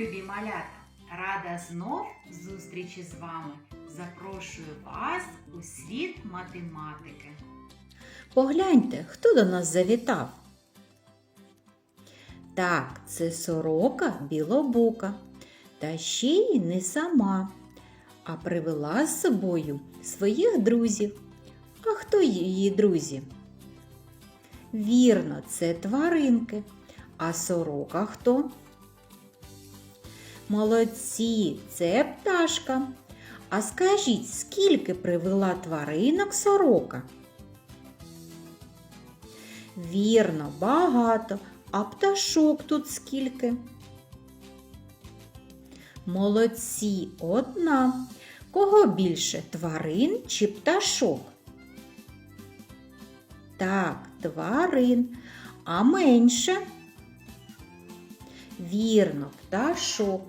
любі малята! Рада знов зустрічі з вами. Запрошую вас у світ математики. Погляньте, хто до нас завітав. Так, це сорока білобока. Та ще й не сама, а привела з собою своїх друзів. А хто її друзі? Вірно, це тваринки. А сорока хто? Молодці, це пташка. А скажіть, скільки привела тваринок сорока? Вірно, багато. А пташок тут скільки? Молодці, одна. Кого більше тварин чи пташок? Так, тварин. А менше? Вірно, пташок.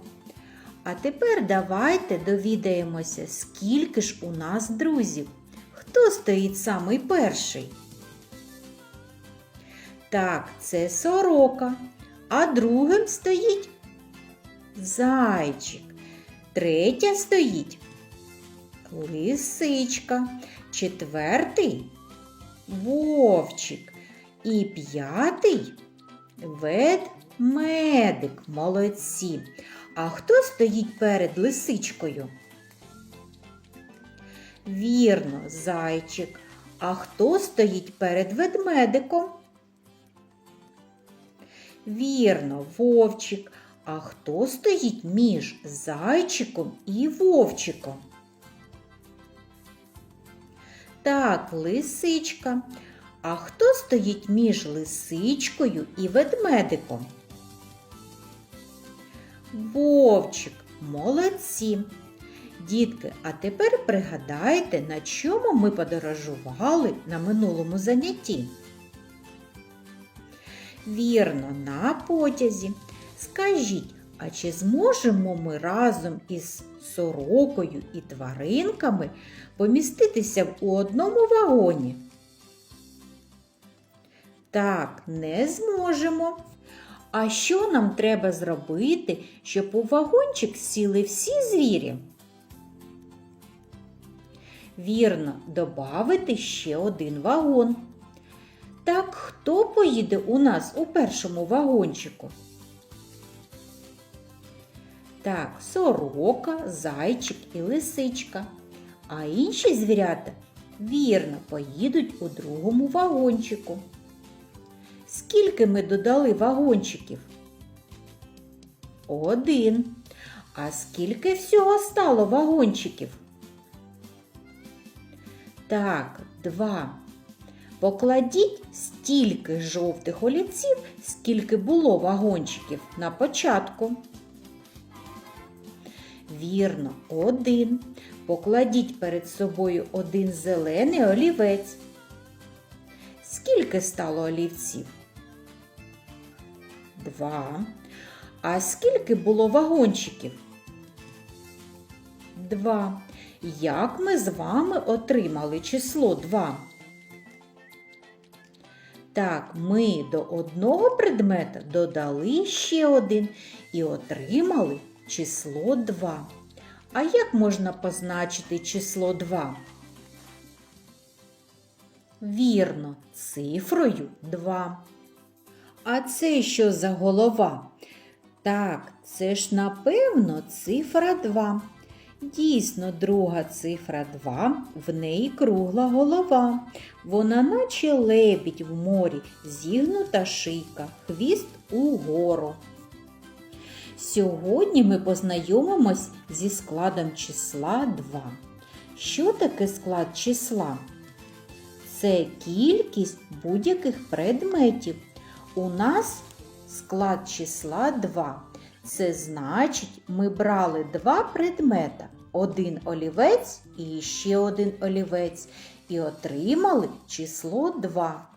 А тепер давайте довідаємося, скільки ж у нас друзів. Хто стоїть самий перший? Так, це сорока, а другим стоїть зайчик. Третя стоїть лисичка, четвертий вовчик і п'ятий ведмедик. Молодці. А хто стоїть перед лисичкою? Вірно, зайчик. А хто стоїть перед ведмедиком? Вірно, вовчик. А хто стоїть між зайчиком і вовчиком? Так, лисичка. А хто стоїть між лисичкою і ведмедиком? Вовчик, молодці. Дітки, а тепер пригадайте, на чому ми подорожували на минулому занятті. Вірно, на потязі. Скажіть, а чи зможемо ми разом із сорокою і тваринками поміститися у одному вагоні? Так, не зможемо. А що нам треба зробити, щоб у вагончик сіли всі звірі? Вірно, добавити ще один вагон. Так хто поїде у нас у першому вагончику? Так, сорока, зайчик і лисичка. А інші звірята вірно поїдуть у другому вагончику. Скільки ми додали вагончиків? Один. А скільки всього стало вагончиків? Так, два. Покладіть стільки жовтих олівців, скільки було вагончиків на початку. Вірно, один. Покладіть перед собою один зелений олівець. Скільки стало олівців? Два. А скільки було вагончиків? Два. Як ми з вами отримали число 2? Так, ми до одного предмета додали ще один і отримали число 2. А як можна позначити число 2? Вірно, цифрою 2. А це що за голова? Так, це ж напевно цифра 2. Дійсно, друга цифра 2, в неї кругла голова. Вона наче лебідь в морі, зігнута шийка, хвіст угору. Сьогодні ми познайомимось зі складом числа 2. Що таке склад числа? Це кількість будь-яких предметів. У нас склад числа 2. Це значить, ми брали два предмета, один олівець і ще один олівець, і отримали число 2.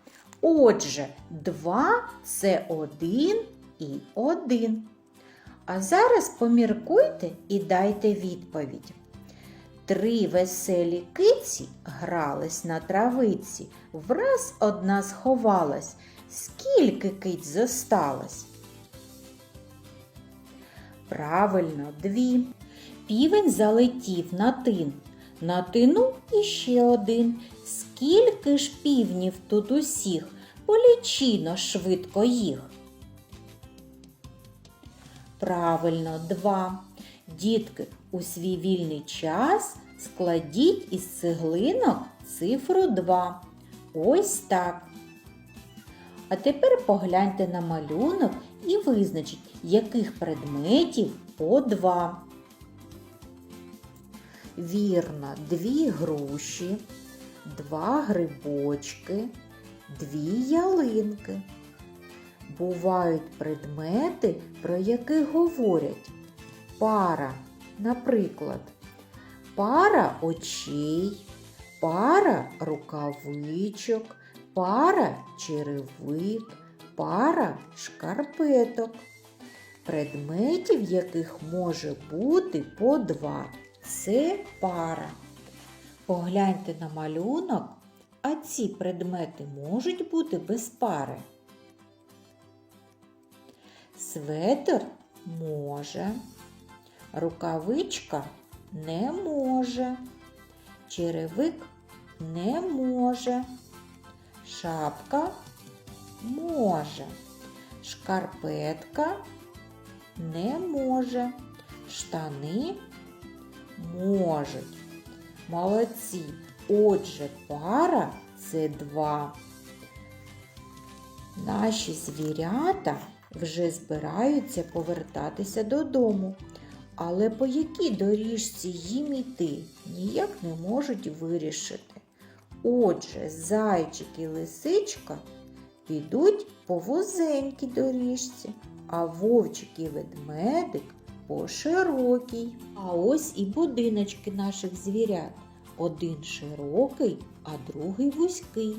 Отже, 2 це 1 і 1. А зараз поміркуйте і дайте відповідь. Три веселі киці грались на травиці, враз одна сховалась. Скільки киць зосталось? Правильно, дві. Півень залетів на тин. На тину іще один. Скільки ж півнів тут усіх? Полічіно швидко їх. Правильно, два. Дітки, у свій вільний час складіть із цеглинок цифру 2. Ось так. А тепер погляньте на малюнок і визначіть, яких предметів по два. Вірно, дві груші, два грибочки, дві ялинки. Бувають предмети, про які говорять пара, наприклад, пара очей, пара рукавичок, пара черевик, пара шкарпеток. Предметів, яких може бути по два. Це пара. Погляньте на малюнок, а ці предмети можуть бути без пари. Светр може, рукавичка не може, черевик не може, шапка може, шкарпетка не може, штани можуть. Молодці. Отже, пара це два. Наші звірята вже збираються повертатися додому, але по якій доріжці їм іти ніяк не можуть вирішити. Отже, зайчик і лисичка підуть по вузенькій доріжці, а вовчик і ведмедик по широкій. А ось і будиночки наших звірят. Один широкий, а другий вузький.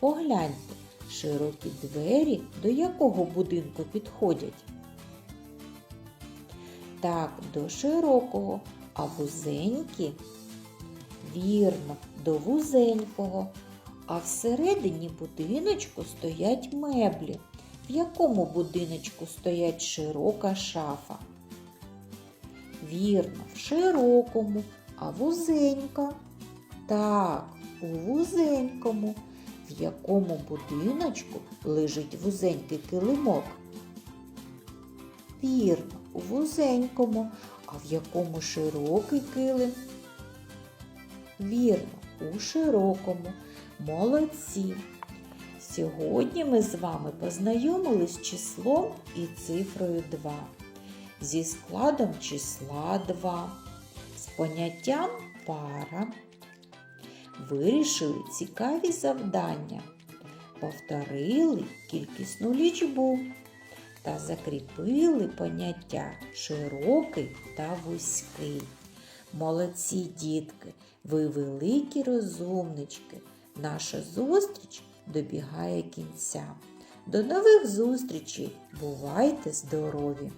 Погляньте, широкі двері до якого будинку підходять? Так, до широкого, а вузенькі? Вірно, до вузенького. А всередині будиночку стоять меблі. В якому будиночку стоять широка шафа? Вірно, в широкому, а вузенька. Так, у вузенькому, в якому будиночку лежить вузенький килимок. Вірно, у вузенькому, а в якому широкий килим. Вірно, у широкому. Молодці. Сьогодні ми з вами познайомились з числом і цифрою 2, зі складом числа 2, з поняттям пара. Вирішили цікаві завдання, повторили кількісну лічбу та закріпили поняття широкий та вузький. Молодці дітки, ви великі розумнички. Наша зустріч добігає кінця. До нових зустрічей! Бувайте здорові!